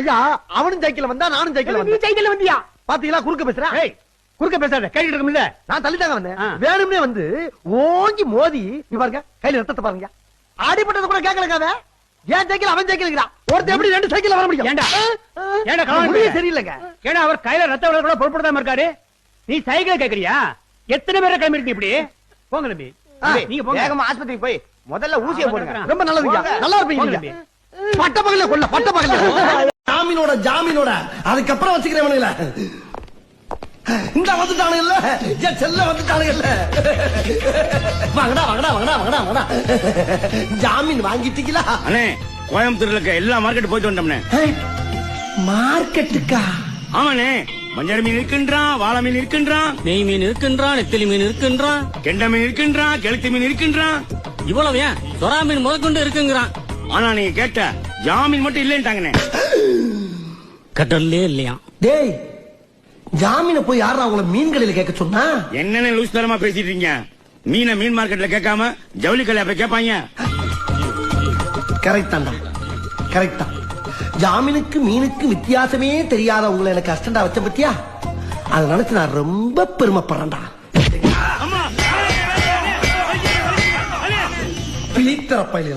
ஐயா அவனும் சைக்கிள் வந்தா நானும் சைக்கிள் நீ சைக்கிள் வந்தியா? பாத்தீங்களா குறுக்க பேசுறேன் ஏய் குறுக்க பேசாத கேட்டுட்டு இருக்கோம்ல நான் தள்ளிட்டாங்க வந்தேன். வேணும்னே வந்து ஓங்கி மோதி நீ பாருங்க கையில ரத்தத்தை பாருங்க. அடிபட்டது கூட கேட்கலங்க ஏன் சைக்கிள் அவன் சைக்கிள் ஒருத்தன் எப்படி ரெண்டு சைக்கிள் வர முடியும்? ஏண்டா? ஏண்டா கவனம்? சரியில்லைங்க. ஏன்னா அவர் கையில ரத்த விட கூட பொருட்படுத்தாம இருக்காரு? நீ சைக்கிள் கேக்குறியா? எத்தனை பேரை கிளம்பி இருக்கு இப்படி? போங்க தம்பி. ஆ, நீங்க போங்க. வேகமா ஆஸ்பத்திரிக்கு போய் முதல்ல ஊசியை போடுங்க ரொம்ப நல்லதுங்க. நல்லா இருப்பீங்க. பட்ட பகல்ல கொல்ல பட்ட பகல்ல. ஜாமீனோட ஜாமீனோட. அதுக்கப்புறம் வச்சுக்கிறவனுங்கள இந்த வந்துட்டானுங்கல்ல என் செல்ல வந்துட்டானுங்கல்ல வாங்கடா வாங்கடா வாங்கடா வாங்கடா வாங்கடா. ஜாமீன் வாங்கிட்டீங்களா? அண்ணே கோயம்புத்தூர்ல இருக்க எல்லா மார்க்கெட் போயிட்டு வந்தோம்னே. மார்க்கெட்டுக்கா ஆமாண்ணே. மஞ்சள் மீன் இருக்கின்றான் வாழை மீன் இருக்கின்றான் நெய் மீன் இருக்கின்றான் நெத்திலி மீன் இருக்கின்றான். கெண்டை மீன் இருக்கின்றான் கெளுத்தி மீன் இருக்கின்றான். இவ்வளவு ஏன்? சொரா மீன் முதற்கொண்டு இருக்குங்கிறான். ஆனா நீங்க கேட்ட ஜாமீன் மட்டும் இல்லைன்ட்டாங்கண்ணே. கடல்லே இல்லையா டேய் ஜாமீனை போய் யாரா உங்களை மீன் கடையில கேட்க சொன்னா? என்னென்ன லூஸ் தரமா பேசிட்டு இருக்கீங்க? மீனை மீன் மார்க்கெட்ல கேட்காம ஜவுளி கல்லை அப்ப கேட்பாங்க. கரெக்ட் தான்டா. கரெக்ட் தான். ஜாமீனுக்கு மீனுக்கு வித்தியாசமே தெரியாத உங்களை எனக்கு அஸ்டண்டா வச்ச பத்தியா? அதை நினைச்சு நான் ரொம்ப பெருமைப்படுறேன்டா. பிலித்தரப்பயில